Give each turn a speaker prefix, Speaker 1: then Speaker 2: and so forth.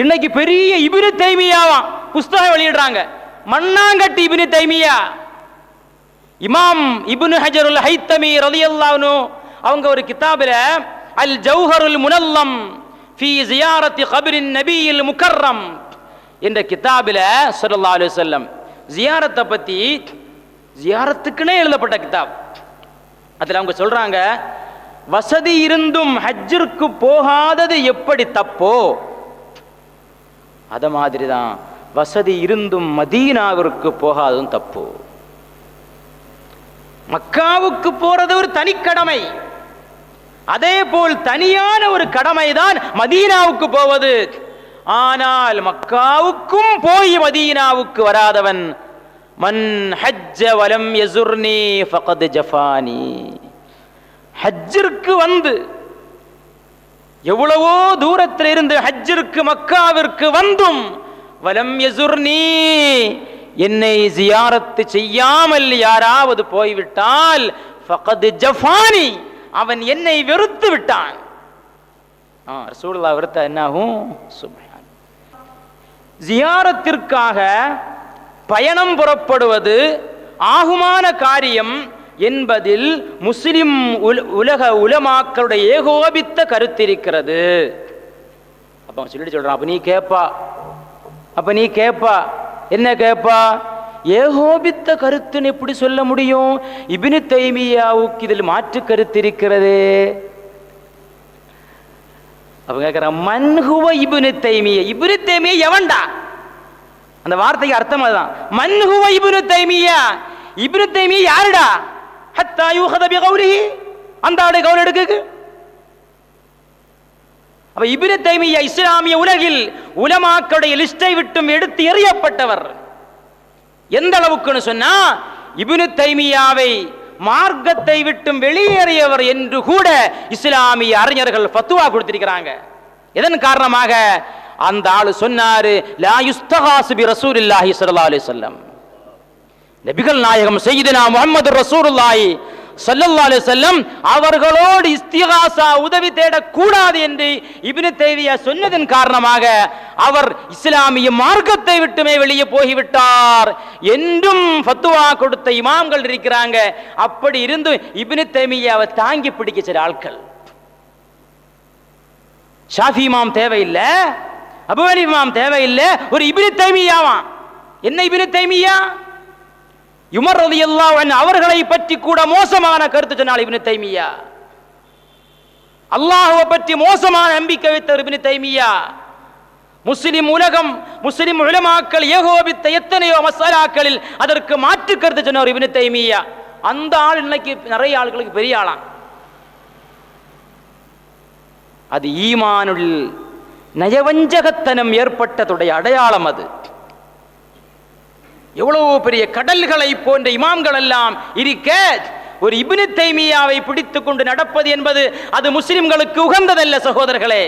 Speaker 1: இன்னைக்கு பெரிய இபினு தைமியாவாம் புஸ்தகம் வெளியிடுறாங்க. மண்ணாங்கட்டி இபினு தைமியா. இமாம் இபுனு ஹஜருல் ஹைத்தமி ரலியல்லாஹு அவங்க ஒரு கிதாபில் அல் ஜௌஹருல் முனல்லம் ஃபி ஜியாரத்தி கபிரின் நபியில் முக்கர்ரம் என்ற கிதாபில் சொல்லல்லா அலைஹி செல்லம் ஜியாரத்தை பற்றி ஜியாரத்துக்குனே எழுதப்பட்ட கிதாப். அதில் அவங்க சொல்கிறாங்க வசதி இருந்தும் ஹஜ்ஜிற்கு போகாதது எப்படி தப்போ? அத மாதிரி தான் வசதி இருந்தும் மதீனாவிற்கு போகாததும் தப்பு. மக்காவுக்கு போறது ஒரு தனி கடமை. அதே போல் தனியான ஒரு கடமை தான் மதீனாவுக்கு போவது. ஆனால் மக்காவுக்கும் போய் மதீனாவுக்கு வராதவன் மன் ஹஜ்ஜ வலம் யசுர்னி ஃபகத் ஜஃபானி. ஹஜ்ஜிற்கு வந்து எவ்வளவோ தூரத்தில் இருந்து ஹஜ்ஜிற்கு மக்காவிற்கு வந்தும் வலம் யசுர்னி என்னை ஜியாரத்து செய்யாமல் யாராவது போய்விட்டால் ஃபகத் ஜஃபானி அவன் என்னை வெறுத்து விட்டான். ஆ ரசூலுல்லாஹ் வெறுத்தா என்னாகும்? சுப்ஹான் ஜியாரத்திற்காக பயணம் புறப்படுவது ஆகுமான காரியம் என்பதில் முஸ்லிம் உல- உலக உலமாக்களுடைய ஏகோபித்த கருத்திருக்கிறது. அப்ப அவன் சொல்லிட்டு சொல்றான் அப்ப நீ கேப்பா. அப்ப நீ கேப்பா. என்ன கேப்பா? ஏகோபித்த கருத்துன்னு எப்படி சொல்ல முடியும்? இபினு தைமியாவுக்கு இதில் மாற்று கருத்து இருக்கிறது அப்போ கேட்கிறான் மன்ஹுவ இபினு தைமிய. இபினு தைமிய எவன்டா? அந்த வார்த்தைக்கு அர்த்தம் அதுதான். மன்ஹுவ இப்னு தைமியா. இப்னு தைமிய யாருடா? ஹத்தா யூஹத பி கௌலிஹி அந்த ஆளு கவுல் எடுக்கு அப்ப இப்னு தைமியா இஸ்லாமிய உலகில் உலமாக்களுடைய லிஸ்டை விட்டும் எடுத்து எறியப்பட்டவர். எந்த அளவுக்குன்னு சொன்னா இபினு தைமியாவை மார்க்கத்தை விட்டும் வெளியேறியவர் என்று கூட இஸ்லாமிய அறிஞர்கள் பத்துவா கொடுத்திருக்கிறாங்க. இதன் காரணமாக? அந்த ஆளு சொன்னாரு லா யுஸ்தகாசு பி ரசூலில்லாஹி ஸல்லல்லாஹு அலைஹி வஸல்லம். நபிகள் நாயகம் செய்தினா முகமது ரசூலுல்லாஹி சல்லல்லா அலி செல்லம் அவர்களோடு இஸ்திகாசா உதவி தேடக்கூடாது என்று இப்னு தேவியா சொன்னதன் காரணமாக அவர் இஸ்லாமிய மார்க்கத்தை விட்டுமே வெளியே போய்விட்டார் என்றும் ஃபத்துவா கொடுத்த இமாம்கள் இருக்கிறாங்க. அப்படி இருந்து இப்னு தேமியாவை தாங்கி பிடிக்க சில ஆட்கள். ஷாஃபி இமாம் தேவையில்லை அபுவலி இமாம் தேவையில்லை ஒரு இப்னு தைமியாவாம். என்ன இப்னு தைமியா? யுமர் ரதி அன்ஹு அவர்களை பற்றி கூட மோசமான கருத்து சொன்னால் இப்னு தைமியா. அல்லாஹுவை பற்றி மோசமான நம்பிக்கை வைத்தவர் இப்னு தைமியா. முஸ்லிம் உலகம் முஸ்லிம் உலமாக்கள் ஏகோபித்த எத்தனையோ மசாலாக்களில் அதற்கு மாற்று கருத்து சொன்னவர் இப்னு தைமியா. அந்த ஆள் இன்னைக்கு நிறைய ஆள்களுக்கு பெரிய ஆளாம் அது ஈமானுள் நயவஞ்சகத்தனம் ஏற்பட்டதுடைய அடையாளம் அது. எவ்வளவு பெரிய கடல்களை போன்ற இமாம்கள் எல்லாம் இருக்க ஒரு இபினு தைமியாவை பிடித்துக் கொண்டு நடப்பது என்பது அது முஸ்லிம்களுக்கு உகந்ததல்ல சகோதரர்களே.